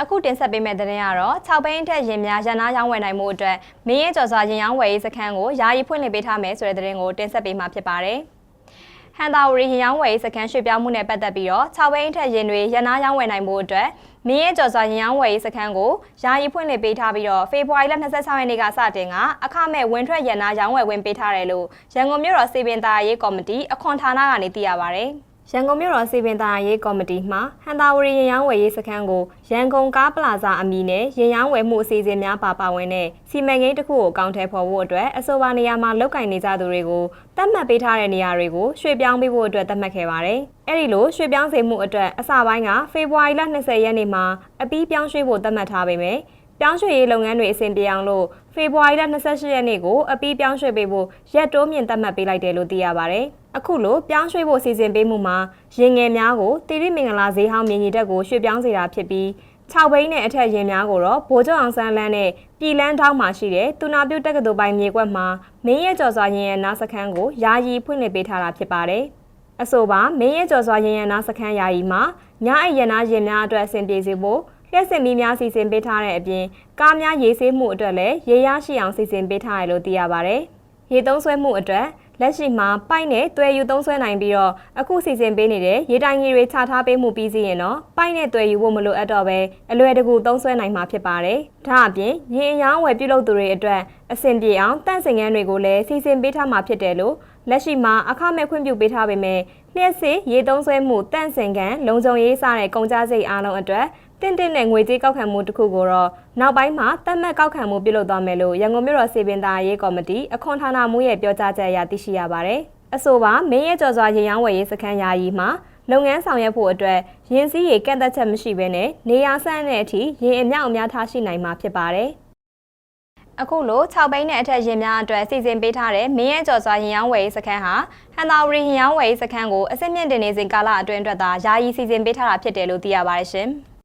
အခုတင်ဆက်ပေးမယ့်သတင်းကတော့6ဘိန်းထက်ရင်များရန်နာရောင်းဝယ်နိုင်မှုအတွက်မင်းရဲကျော်စွာရင်ရောင်းဝယ်ရေးစခန်းကိုယာယီဖွင့်လှစ်ပေးထားမယ်ဆိုတဲ့သတင်းကိုတင်ဆက်ပေးမှာဖြစ်ပါတယ်။ဟန်တာဝရီရင်ရောင်းဝယ်ရေးစခန်းရွှေ့ပြောင်းမှုနဲ့ပတ်သက်ပြီးတော့6ဘိန်းထက်ရင်တွေရန်နာရောင်းဝယ်နိုင်မှုအတွက်မင်းရဲကျော်စွာရင်ရောင်းဝယ်ရေးစခန်းကိုယာယီဖွင့်လှစ်ပေးထားပြီးတော့ဖေဖော်ဝါရီလ26ရက်နေ့ကစတင်ကအခမဲ့ဝင်ထွက်ရန်နာရောင်းဝယ်ဝင်ပေးထားတယ်လို့ရန်ကုန်မြို့တော်စီပင်သားရေးကော်မတီအခွန်ဌာနကနေသိရပါဗျ။ ရန်ကုန်မြို့တော်စီပင်သားရေးကော်မတီမှဟန်တာဝရီရင်ရောင်းဝယ်ရေးစခန်းကိုရန်ကုန်ကားပလာဇာအမည်နဲ့ရင်ရောင်းဝယ်မှုအစီအစဉ်များပါပါဝင်တဲ့စီမံကိန်းတစ်ခုကိုအကောင့်ထဲပေါ်ဖို့အတွက်အဆိုပါနေရာမှာလောက်ကင်နေကြသူတွေကိုတတ်မှတ်ပေးထားတဲ့နေရာတွေကိုရွှေ့ပြောင်းပေးဖို့အတွက်သတ်မှတ်ခဲ့ပါတယ်။အဲဒီလိုရွှေ့ပြောင်းစေမှုအတွက်အစပိုင်းကဖေဖော်ဝါရီလ20ရက်နေ့မှာအပြီးပြောင်းရွှေ့ဖို့သတ်မှတ်ထားပေမယ့် ပြောင်းရွှေ့ရေးလုပ်ငန်းတွေအဆင်ပြေအောင်လို့ဖေဖော်ဝါရီလ28ရက်နေ့ကိုအပြီးပြောင်းရွှေ့ပေးဖို့ရက်တိုးမြင့်သတ်မှတ်ပေးလိုက်တယ်လို့သိရပါဗျ။အခုလိုပြောင်းရွှေ့ဖို့စီစဉ်ပေးမှုမှာရင်ငယ်များကိုတိရိမင်္ဂလာဈေးဟောင်းမြင်ကြီးတက်ကိုရွှေ့ပြောင်းစေတာဖြစ်ပြီး6ဘိန်းနဲ့အထက်ရင်များကိုတော့ဗိုလ်ချုပ်အောင်ဆန်းလန်းနဲ့ပြည်လန်းထောင်းမှာရှိတဲ့တူနာပြုတ်တက္ကသိုလ်ပိုင်မြေကွက်မှာမင်းရဲကျော်စွာရင်ရနာစခန်းကိုယာယီဖွင့်လှစ်ပေးထားတာဖြစ်ပါတယ်။အဆိုပါမင်းရဲကျော်စွာရင်ရနာစခန်းယာယီမှာညအိရနာရင်များအတွက်အဆင်ပြေစေဖို့ လျှက်စင်မီများစီစဉ်ပေးထားတဲ့အပြင်ကားများရေးဆေးမှုအတွက်လည်းရေရရှိအောင်စီစဉ်ပေးထားရလို့သိရပါတယ်။ရေသုံးဆွဲမှုအတွက်လက်ရှိမှာပိုက်နဲ့တွဲယူသုံးဆွဲနိုင်ပြီးတော့အခုစီစဉ်ပေးနေတဲ့ရေတိုင်ကြီးတွေချထားပေးမှုပြီးစီရင်တော့ပိုက်နဲ့တွဲယူဖို့မလိုအပ်တော့ပဲအလွယ်တကူသုံးဆွဲနိုင်မှာဖြစ်ပါတယ်။ဒါအပြင်ရေအရောင်းဝယ်ပြုလုပ်သူတွေအတွက်အဆင်ပြေအောင်တန့်စင်ငန်းတွေကိုလည်းစီစဉ်ပေးထားမှာဖြစ်တယ်လို့လက်ရှိမှာအခမဲ့ခွင့်ပြုပေးထားပေမဲ့လျှက်စစ်ရေသုံးဆွဲမှုတန့်စင်ကန်လုံခြုံရေးစတဲ့ကုန်ကြစိတ်အားလုံးအတွက် တင့်တင့်နဲ့ငွေကြေးကောက်ခံမှုတစ်ခုကိုတော့နောက်ပိုင်းမှာတတ်မှတ်ကောက်ခံမှုပြုလုပ်သွားမယ်လို့ရန်ကုန်မြို့တော်စေပင်သားရေးကော်မတီအခွန်ဌာနမှုရဲ့ပြောကြားချက်အရသိရှိရပါတယ်။အဆိုပါမင်းရဲကျော်စွာရေရောင်းဝယ်ရေးစခန်းယာယီမှာလုပ်ငန်းဆောင်ရွက်ဖို့အတွက်ရင်းစည်းရေကန့်သက်ချက်မရှိဘဲနဲ့နေရာဆန့်တဲ့အထိရေအမြောက်အများထားရှိနိုင်မှာဖြစ်ပါတယ်။အခုလို6ဘိန်းနဲ့အထက်ရင်များအတွက်စီစဉ်ပေးထားတဲ့မင်းရဲကျော်စွာရင်ရောင်းဝယ်ရေးစခန်းဟာဟန်တာဝရီရင်ရောင်းဝယ်ရေးစခန်းကိုအစစ်မြင့်တင်နေစဉ်ကာလအတွင်းအတွက်သာယာယီစီစဉ်ပေးထားတာဖြစ်တယ်လို့သိရပါတယ်ရှင်။